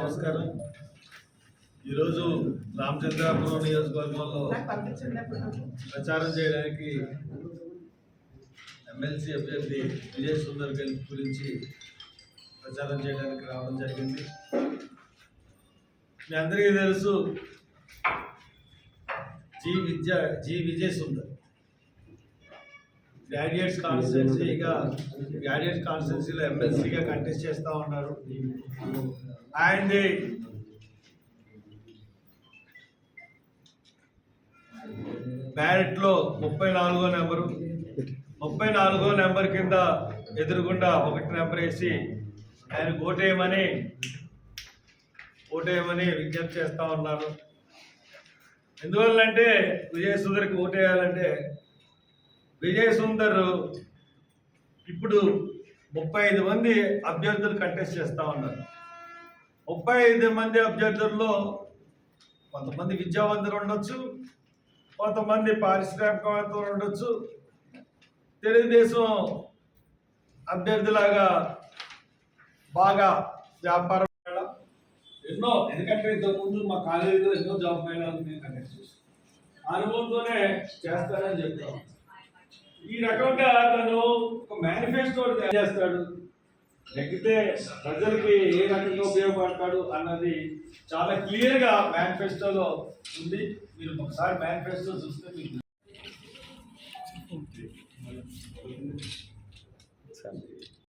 నమస్కారం. ఈరోజు రామచంద్రాపురం నియోజకవర్గంలో ప్రచారం చేయడానికి ఎమ్మెల్సీ అభ్యర్థి విజయ్ సుందర్ గురించి ప్రచారం చేయడానికి రావడం జరిగింది. మీ అందరికీ తెలుసు జీ విద్య జీ విజయ్ సుందర్. గ్రాడ్యుయేట్స్ కాన్స్టిట్యున్సీగా గ్రాడ్యుయేట్ కాన్స్టిట్యున్సీలో ఎమ్మెల్సీగా కంటెస్ట్ చేస్తూ ఉన్నారు. అండ్ బ్యారెట్లో ముప్పై నాలుగో నెంబరు. ముప్పై నాలుగో నెంబర్ కింద ఎదురుగుండా ఒకటి నెంబర్ వేసి ఆయన ఓటేయమని ఓటేయమని విజ్ఞప్తి చేస్తూ ఉన్నారు. ఎందువల్లంటే విజయసుందరికి ఓటేయాలంటే విజయ్ సుందర్ ఇప్పుడు ముప్పై ఐదు మంది అభ్యర్థులు కంటెస్ట్ చేస్తూ ఉన్నారు. ముప్పై ఐదు మంది అభ్యర్థుల్లో కొంతమంది విద్యావంతులు ఉండొచ్చు కొంతమంది పారిశ్రామికవేత్తలు ఉండొచ్చు. తెలుగుదేశం అభ్యర్థిలాగా బాగా వ్యాపారం ఎన్నో ఎందుకంటే ఇంతకుముందు మా కాలేజీలో ఎన్నో జాబ్ మేళాలు నేను కండక్ట్ చేస్తాను అనుభవంతోనే చేస్తారని చెప్తాం ఈ రకంగా తను ఒక మేనిఫెస్టో తయారు చేస్తాడు. లేకపోతే ప్రజలకి ఏ రకంగా ఉపయోగపడతాడు అన్నది చాలా క్లియర్గా మేనిఫెస్టోలో ఉంది. మీరు ఒకసారి మేనిఫెస్టో చూస్తే మీకు